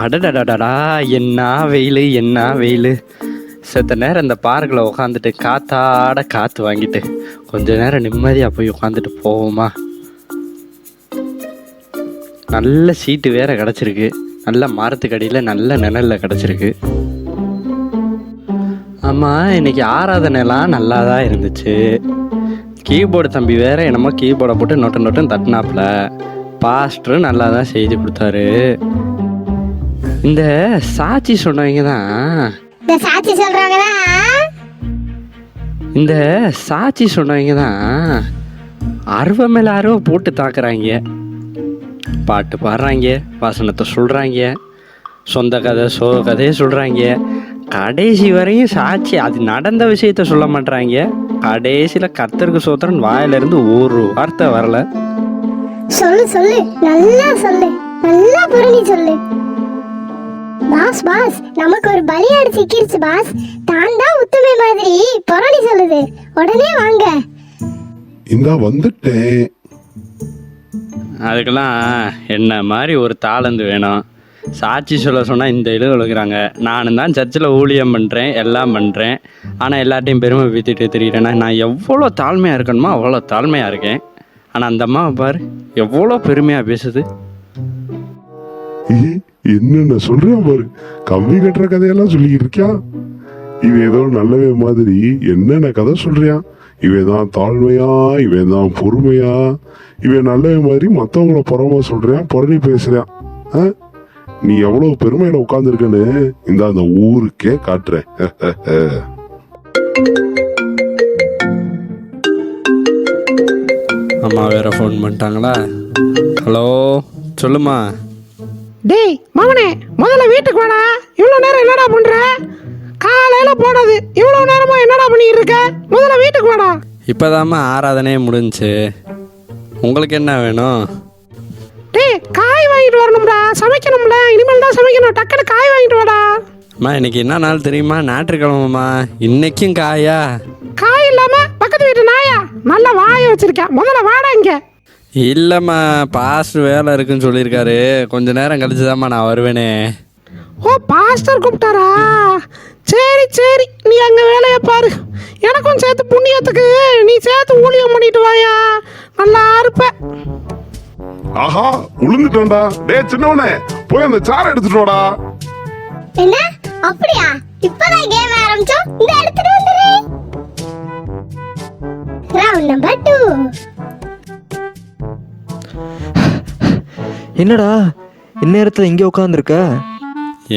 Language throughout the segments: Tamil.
அடடடடடா என்ன வெயில் என்ன வெயில். செத்த நேரம் இந்த பார்க்கில் உட்காந்துட்டு காத்தாட காற்று வாங்கிட்டு கொஞ்ச நேரம் நிம்மதியாக போய் உட்காந்துட்டு போவோமா? நல்ல சீட்டு வேற கிடச்சிருக்கு. நல்ல மரத்துக்கடியில் நல்ல நிழலில் கிடச்சிருக்கு. ஆமாம் இன்னைக்கு ஆராதனைலாம் நல்லா தான் இருந்துச்சு. கீபோர்டு தம்பி வேற என்னமோ கீபோர்டை போட்டு நொட்டு நொட்டன் தட்டினாப்புல. பாஸ்டரும் நல்லா தான் செய்து கொடுத்தாரு. இந்த சாட்சி சொன்னவங்க தான் இந்த சாட்சி சொல்றவங்க தான் இந்த சாட்சி சொன்னவங்க தான் அருவ மேல அருவ போட்டு தாக்குறாங்க. பாட்டு பாடுறாங்க வசனத்தை சொல்றாங்க சொந்த கதை சோ கதையை சொல்றாங்க. கடைசி வரையும் சாட்சி அது நடந்த விஷயத்த சொல்ல மாட்றாங்க. கடைசியில கர்த்தருக்கு சோத்திரன் வாயிலிருந்து ஒரு வார்த்தை வரல. சொல்லு சொல்லு. நல்லா சொல்லு. நல்லா புரணி சொல்லு. பாஸ் பாஸ் நமக்கு ஒரு பலியாடு சிக்கிருச்சு பாஸ். தான் தான் உத்தமை மாதிரி புரணி சொல்லுது. உடனே வாங்க. இந்தா வந்துட்டேன். அதுக்கெல்லாம் என்ன மாதிரி ஒரு தாளந்து வேணும்? சாட்சி சொல்ல சொன்னால் இந்த இது விழுக்கிறாங்க நானும் தான் சர்ச்சில் ஊழியம் பண்ணுறேன் எல்லாம் பண்ணுறேன் ஆனால் எல்லாத்தையும் பெருமை வித்துட்டு தெரியுறேன்னா நான் எவ்வளோ தாழ்மையாக இருக்கணுமோ அவ்வளோ தாழ்மையாக இருக்கேன். ஆனால் அந்த அம்மாவை பாரு எவ்வளோ பெருமையாக பேசுது. என்னென்ன சொல்றேன் பாரு? கம்பி கட்டுற கதையெல்லாம் சொல்லிக்கிட்டு இருக்கியான் இவன் ஏதோ நல்லவே மாதிரி என்னென்ன கதை சொல்றியான் இவன் தான் தாழ்மையா? இவன் தான் பொறுமையா? இவன் நல்லவே மாதிரி மற்றவங்கள புறமா சொல்றியான் புறணி பேசுறான் ஆ? நீ எவ்வளவு பெருமையில உட்காந்துருக்கன்னு இந்த அந்த ஊருக்கே காட்டுறேன். அம்மா வேற ஃபோன் பண்ணிட்டாங்களா? ஹலோ சொல்லுமா டேய் மவனே முதல்ல வீட்டுக்கு வாடா. இவ்வளோ நேரம் என்னடா பண்ற? காலையில போனது. இவ்வளோ நேரமா என்னடா பண்ணிட்டு இருக்க? முதல்ல வீட்டுக்கு வாடா. இப்போதாம்மா ஆராதனையே முடிஞ்சுச்சு உங்களுக்கு என்ன வேணும்? டேய் காய் வாங்கிட்டு வரணும்டா. சமைக்கணும்ல. இனிமேல் தான் சமைக்கணும். டக்குனு காய் வாங்கிட்டு வாடா. அம்மா இன்னைக்கு என்ன நாள் தெரியுமா? ஞாயிற்றுக்கிழமைம்மா. இன்னைக்கும் காயா? காய் இல்லாம பக்கத்து வீட்டு நாயா? நல்ல வாயை வச்சிருக்கேன். முதல்ல வாடா இங்க. இல்லைம்மா பாஸ்ட் வேலை இருக்குன்னு சொல்லியிருக்காரு. கொஞ்ச நேரம் கழிச்சு நான் வருவேனே. ஓ பாஸ்டர் கூப்பிட்டாரா? சரி சரி. நீ அங்க வேலையை பாரு. எனக்கும் சேர்த்து புண்ணியத்துக்கு. நீ சேர்த்து ஊழியம் பண்ணிட்டு வாயா. நல்லா இருப்ப ஆஹா உளுந்துட்டோம்டா டேய் சின்னவனே போய் அந்த சாரை எடுத்துட்டு வாடா. என்ன? அப்படியா? இப்பதான் கேம் ஆரம்பிச்சோம். இந்த எடுத்துட்டு என்னடா? இந்நேரத்தில் இங்கே உட்காந்துருக்க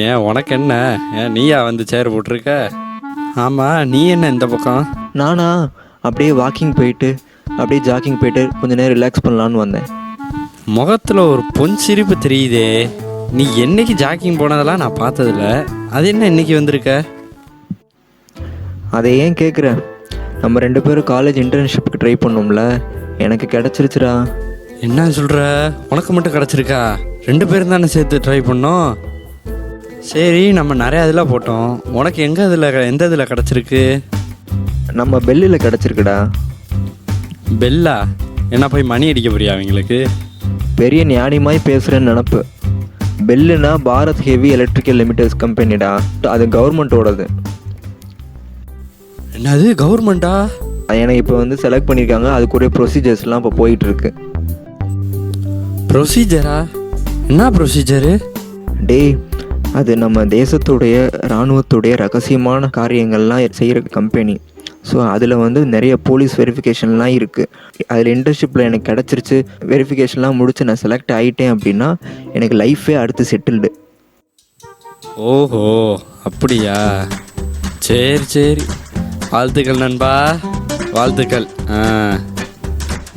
ஏன் உனக்கு என்ன ஏன் நீயா வந்து சேர் போட்டிருக்க? ஆமாம் நீ என்ன இந்த பக்கம்? நானா? அப்படியே வாக்கிங் போயிட்டு அப்படியே ஜாக்கிங் போயிட்டு கொஞ்ச நேரம் ரிலாக்ஸ் பண்ணலான்னு வந்தேன். முகத்தில் ஒரு பொன் சிரிப்பு தெரியுதே. நீ என்னைக்கு ஜாக்கிங் போனதெல்லாம் நான் பார்த்ததில்ல. அது என்ன இன்னைக்கு வந்திருக்க? அதை ஏன் கேட்குற நம்ம ரெண்டு பேரும் காலேஜ் இன்டர்ன்ஷிப்புக்கு ட்ரை பண்ணோம்ல. எனக்கு கிடச்சிருச்சுடா. என்ன சொல்கிற உனக்கு மட்டும் கிடச்சிருக்கா? ரெண்டு பேரும் தானே சேர்த்து ட்ரை பண்ணோம். சரி நம்ம நிறைய இதில் போட்டோம். உனக்கு எங்கே இதில் எந்த இதில் கிடச்சிருக்கு? நம்ம பெல்லில் கிடச்சிருக்குடா. பெல்லா? என்ன போய் மணி அடிக்க போறியா அவங்களுக்கு? பெரிய ஞானிமாய் பேசுகிறேன்னு நினப்பு. பெல்லுனா பாரத் ஹெவி எலக்ட்ரிக்கல் லிமிடெட்ஸ் கம்பெனிடா. அது கவர்மெண்ட்டோடது என்னது கவர்மெண்ட்டா எனக்கு இப்போ வந்து செலக்ட் பண்ணியிருக்காங்க அதுக்குரிய ப்ரொசீஜர்ஸ்லாம் இப்போ போயிட்டு இருக்கு. ப்ரொசீஜரா என்ன ப்ரொசீஜரு டேய் அது நம்ம தேசத்துடைய இராணுவத்துடைய ரகசியமான காரியங்கள்லாம் செய்கிற கம்பெனி ஸோ அதில் வந்து நிறைய போலீஸ் வெரிஃபிகேஷன்லாம் இருக்குது அதில் இன்டர்ன்ஷிப்பில் எனக்கு கிடச்சிருச்சு. வெரிஃபிகேஷன்லாம் முடிச்சு நான் செலக்ட் ஆகிட்டேன் அப்படின்னா எனக்கு லைஃபே அடுத்து செட்டில்டு ஓஹோ அப்படியா? சரி சரி. வாழ்த்துக்கள் நண்பா. வாழ்த்துக்கள். ஆ.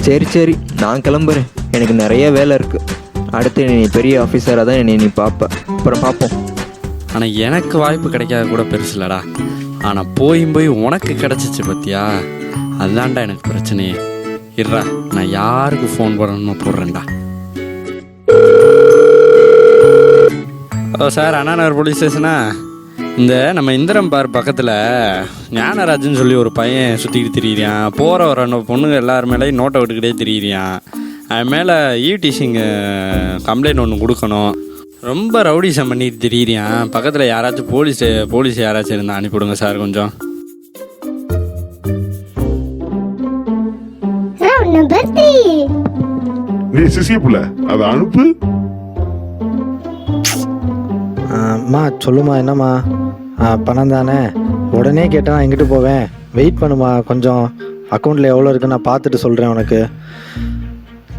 சரி சரி நான் கிளம்புறேன். எனக்கு நிறைய வேலை இருக்குது அடுத்து நீ பெரிய ஆஃபீஸராக தான் என்னை நீ பார்ப்ப அப்புறம் பார்ப்போம் ஆனால் எனக்கு வாய்ப்பு கிடைக்காத கூட பெருசுலடா ஆனால் போயும் போய் உனக்கு கிடச்சிச்சு பத்தியா? அதுதான்டா எனக்கு பிரச்சனையே. இருடா நான் யாருக்கு ஃபோன் போடணும்னு போடுறேன்டா. ஓ சார் அண்ணாநகர் போலீஸ் ஸ்டேஷனா இந்த நம்ம இந்திரம் பார் பக்கத்தில் ஞானராஜன் சொல்லி ஒரு பையன் சுற்றிக்கிட்டு திரியிறான். போகிற வர அந்த பொண்ணுங்க எல்லார் மேலேயும் நோட்டை விட்டுக்கிட்டே திரியிறான். அவன் மேலே ஈவ்டீசிங் கம்ப்ளைண்ட் ஒன்று கொடுக்கணும். ரொம்ப ரவுடிசம் பண்ணிட்டு திடீரியான் பக்கத்தில் யாராச்சும் போலீஸ் போலீஸ் யாராச்சும் இருந்தால் அனுப்பிவிடுங்க சார் கொஞ்சம். டேய் சிசிய புள்ள அதை அனுப்பு. அம்மா சொல்லுமா என்னம்மா? பணம் தானே? உடனே கேட்டா நான் எங்கிட்டு போவேன்? வெயிட் பண்ணுமா கொஞ்சம். அக்கௌண்ட்டில் எவ்வளோ இருக்குன்னு நான் பார்த்துட்டு சொல்கிறேன் உனக்கு.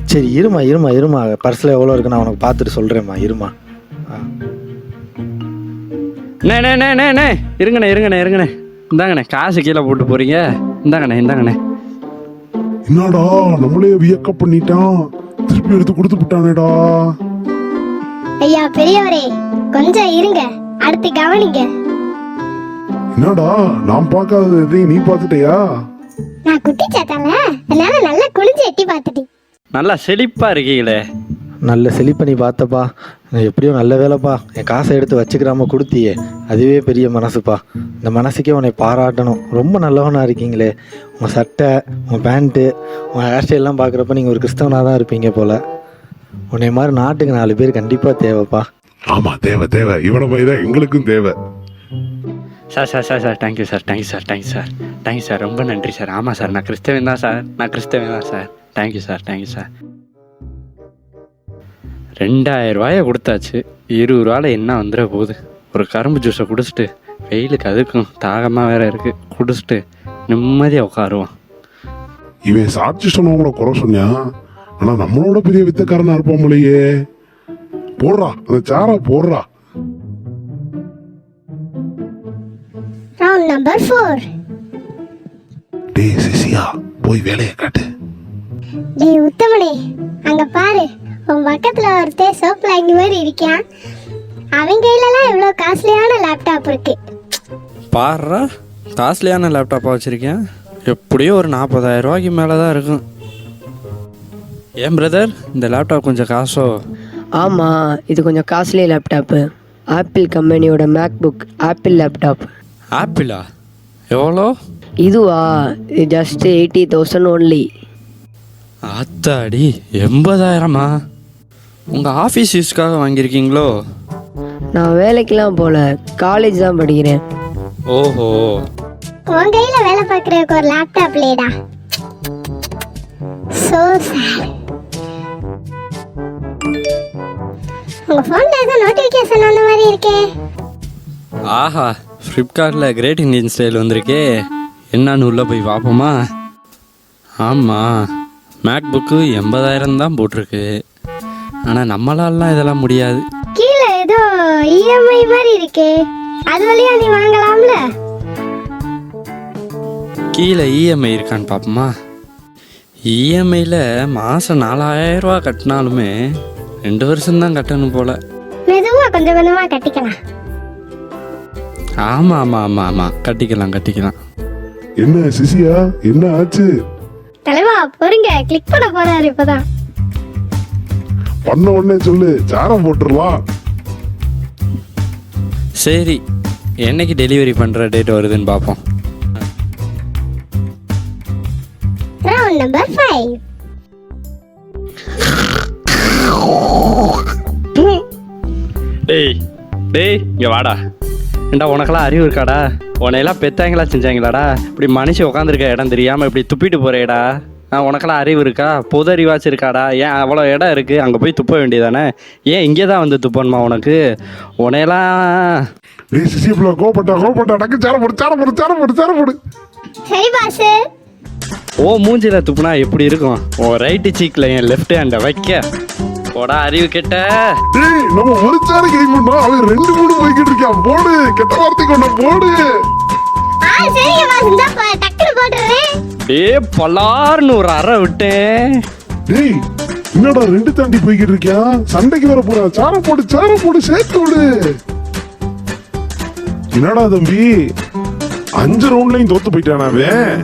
சரி இருமா இருமா இருமா. பர்ஸில் எவ்வளோ இருக்கு நான் உனக்கு பார்த்துட்டு சொல்கிறேம்மா இருமா. ஆ. நே நே நே நே நே. இருங்கண்ணே இருங்கண்ணே இருங்கண்ணே. இந்தாங்கண்ணே காசு கீழே போட்டு போகிறீங்க இந்தாங்கண்ணே இந்தாங்கண்ணே. என்னடா நம்மளே வியக்க பண்ணிட்டான். திருப்பி எடுத்து கொடுத்து விட்டானேடா. ஐயா பெரியவரே கொஞ்சம் இருங்க. அடுத்து கவனிங்க. என்னடா நான் பார்க்காதது எதையும் நீ பார்த்துட்டியா? நான் குட்டி சாத்தால அதனால நல்லா குனிஞ்சு எட்டி பார்த்துட்டேன். நல்லா செழிப்பாக இருக்கீங்களே. நல்ல செழிப்பை நீ பார்த்தப்பா. நான் எப்படியோ நல்ல வேலைப்பா. என் காசை எடுத்து வச்சுக்கிறாம கொடுத்தியே. அதுவே பெரிய மனசுப்பா. இந்த மனசுக்கே உன்னை பாராட்டணும். ரொம்ப நல்லவனா இருக்கீங்களே. உங்கள் சட்டை உங்கள் பேண்ட்டு உங்கள் ஹேர் ஸ்டைல்லாம் பார்க்குறப்ப நீங்கள் ஒரு கிறிஸ்தவனாக தான் இருப்பீங்க போல். உன்னை மாதிரி நாட்டுக்கு நாலு பேர் கண்டிப்பாக தேவைப்பா. ஆமா தேவை தேவை. இவனை மாதிரி தான் எங்களுக்கும் தேவை. Sir sir sir sir thank you sir thank you sir thank you sir thank you sir ரொம்ப நன்றி சார் ஆமாம் சார் நான் கிறிஸ்தவன் தான் சார் நான் கிறிஸ்தவன் தான் sir thank you sir thank you sir ரெண்டாயிரம் ரூபாயை கொடுத்தாச்சு. இருபது ரூபாயில் என்ன வந்துட போகுது? ஒரு கரும்பு ஜூஸை குடிச்சிட்டு வெயிலுக்கு அதுக்கும் தாகமாக வேற இருக்குது குடிச்சிட்டு நிம்மதியாக உட்காருவோம். இவன் சாட்சி சொன்னவங்கள குறை சொன்னான் ஆனால் நம்மளோட பெரிய வித்தக்காரனாக இருப்போம் போலயே. போடுறா அந்த சாரா போடுறா. ரவுண்ட் நம்பர் ஃபோர் டேய் சிசியா போய் வேலையை காட்டு. டேய் உத்தமனே அங்க பாரு. உன் பக்கத்துல ஒருத்தன் சோப் லாங்கி மாதிரி இருக்கான் அவன் கையிலலாம் இவ்வளோ காஸ்ட்லியான லேப்டாப் இருக்கு. பாடுறா காஸ்ட்லியான லேப்டாப்பாக வச்சுருக்கேன் எப்படியும் ஒரு நாற்பதாயிரம் ரூபாய்க்கு மேலே தான் இருக்கும். ஏன் பிரதர் இந்த லேப்டாப் கொஞ்சம் காசோ? ஆமாம் இது கொஞ்சம் காஸ்ட்லி லேப்டாப்பு ஆப்பிள் கம்பெனியோட மேக்புக் ஆப்பிள் லேப்டாப் ஆப்பிளா? எவ்வளோ? இதுவா? இது ஜஸ்ட் எயிட்டி தௌசண்ட் ஒன்லி ஆத்தாடி எண்பதாயிரமா? உங்கள் ஆஃபீஸ் யூஸ்க்காக வாங்கியிருக்கீங்களோ? நான் வேலைக்கெல்லாம் போகல காலேஜ் தான் படிக்கிறேன். ஓஹோ. உன் கையில வேலை பார்க்கறதுக்கு ஒரு லேப்டாப் இல்லையடா. சோ சேட் உங்க போன்ல ஏதோ நோட்டிபிகேஷன் வந்த மாதிரி இருக்கே. ஆஹா. ஃப்ளிப்கார்ட்டில் கிரேட் இந்தியன் ஸ்டைல் வந்திருக்கே. என்னன்னு உள்ளே போய் பார்ப்போமா ஆமாம் மேக் புக்கு எண்பதாயிரம் தான் போட்டிருக்கு. ஆனால் நம்மளாலாம் இதெல்லாம் முடியாது. கீழே ஏதோ இஎம்ஐ மாதிரி இருக்கே. அது வழியா நீ வாங்கலாம்ல? கீழே இஎம்ஐ இருக்கான்னு பார்ப்போமா இஎம்ஐயில் மாதம் நாலாயிரரூவா கட்டினாலுமே ரெண்டு வருஷம்தான் கட்டணும் போல். மெதுவா கொஞ்சம் கொஞ்சமா கட்டிக்கலாம். ஆமாம் ஆமாம் ஆமாம் ஆமாம் கட்டிக்கலாம் கட்டிக்கலாம். என்ன சிசியா? என்ன ஆச்சு? தலைவா பொறுங்க. கிளிக் பண்ண போறாரு இப்பதான். பண்ண உடனே சொல்லு. சாரம் போட்டுடலாம். சரி. என்னைக்கு டெலிவரி பண்ணுற டேட் வருதுன்னு பார்ப்போம். ரவுண்ட் நம்பர் ஃபைவ் டேய் டேய் இங்கே வாடா. ஏண்டா உனக்கெல்லாம் அறிவு இருக்காடா? உன்னையெல்லாம் பெத்தாங்களா செஞ்சாங்களாடா? இப்படி மனுஷன் உட்காந்துருக்க இடம் தெரியாமல் இப்படி துப்பிட்டு போகிறேடா ஆ உனக்கெல்லாம் அறிவு இருக்கா? பொது அறிவாச்சும் இருக்காடா. ஏன் அவ்வளோ இடம் இருக்குது அங்கே போய் துப்ப வேண்டியதானே? ஏன் இங்கே தான் வந்து துப்பணுமா உனக்கு? சிசிய பிள்ளை கோபப்பட்டா கோபப்பட்டா டக்கு சாரம் போடு சாரம் போடு சாரம் போடு சாரம் போடு. சரி பாஸ் ஓ மூஞ்சில துப்புனா எப்படி இருக்கும்? ஓ ரைட்டு சீக்கில் என் லெஃப்ட் ஹேண்டை வைக்க. போடா அறிவு கெட்ட. டேய் நம்ம ஒரு சாரம் கேட்க மாட்டோம் அவன் ரெண்டு மூணு போய்கிட்டு இருக்கான். போடு கெட்ட வார்த்தை கொண்ட போடு. ஆ சரிங்க பாஸ் இந்த டக்குனு போட்டுறேன் ஏ பலார்னு ஒரு அறை விட்டேன் டேய் என்னடா ரெண்டு தாண்டி போய்கிட்டு இருக்கியான் சண்டைக்கு வர போறான் சாரம் போடு சாரம் போடு சேர்த்து விடு. என்னடா தம்பி? அஞ்சு ரவுண்ட்லயும் தோத்து போயிட்டானா அவன்?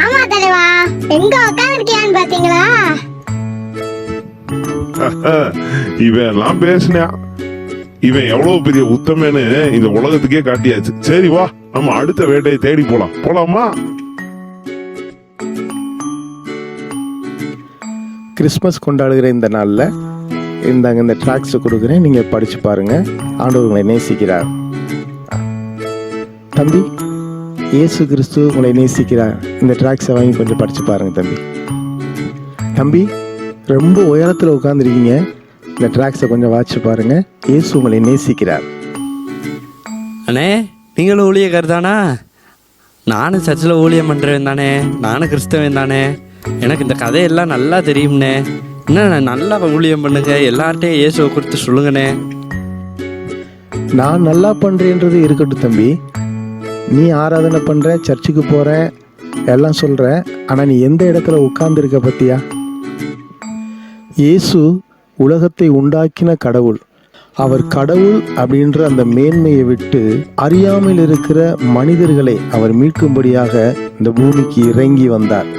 ஆமா தலைவா. எங்க உட்காந்துருக்கியான்னு பாத்தீங்களா? இவன் எல்லாம் பேசினான் இவன் எவ்வளவு பெரிய உத்தமன்னு இந்த உலகத்துக்கே காட்டியாச்சு. சரி வா நம்ம அடுத்த வேட்டையை தேடி போலாம். போலாமா? கிறிஸ்மஸ் கொண்டாடுகிற இந்த நாளில் இந்தாங்க இந்த ட்ராக்ஸை கொடுக்குறேன். நீங்கள் படித்து பாருங்கள் ஆண்டவர் உங்களை நேசிக்கிறார். தம்பி இயேசு கிறிஸ்து உங்களை நேசிக்கிறார். இந்த ட்ராக்ஸை வாங்கி கொஞ்சம் படித்து பாருங்க தம்பி. தம்பி ரொம்ப உயரத்தில் உட்காந்துருக்கீங்க இந்த ட்ராக்ஸை கொஞ்சம் வாட்சி பாருங்க. இயேசு உங்களை நேசிக்கிறார். அண்ணே நீங்களும் ஊழியக்கார் தானா? நானும் சர்ச்சில் ஊழியம் பண்ணுறவன் தானே. நானும் கிறிஸ்தவன் தானே. எனக்கு இந்த கதையெல்லாம் நல்லா தெரியும்ண்ணே என்ன நல்லா ஊழியம் பண்ணுங்க. எல்லார்ட்டையும் இயேசுவை கொடுத்து சொல்லுங்கண்ணே. நான் நல்லா பண்ணுறேன்றது இருக்கட்டும் தம்பி. நீ ஆராதனை பண்ணுற சர்ச்சுக்கு போகிற எல்லாம் சொல்கிற ஆனால் நீ எந்த இடத்துல உட்கார்ந்துருக்க பத்தியா? இயேசு உலகத்தை உண்டாக்கின கடவுள். அவர் கடவுள் அப்படின்ற அந்த மேன்மையை விட்டு அறியாமல் இருக்கிற மனிதர்களை அவர் மீட்கும்படியாக இந்த பூமிக்கு இறங்கி வந்தார்.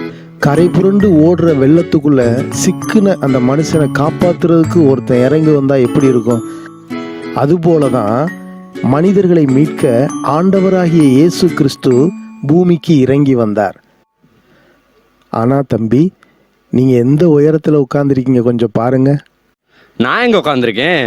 கரை புரண்டு ஓடுற வெள்ளத்துக்குள்ள சிக்குன அந்த மனுஷனை காப்பாத்துறதுக்கு ஒருத்தன் இறங்கி வந்தா எப்படி இருக்கும்? அதுபோல தான் மனிதர்களை மீட்க ஆண்டவராகிய இயேசு கிறிஸ்து பூமிக்கு இறங்கி வந்தார். ஆனா தம்பி நீங்கள் எந்த உயரத்தில் உட்காந்துருக்கீங்க கொஞ்சம் பாருங்க. நான் எங்கே உட்காந்துருக்கேன்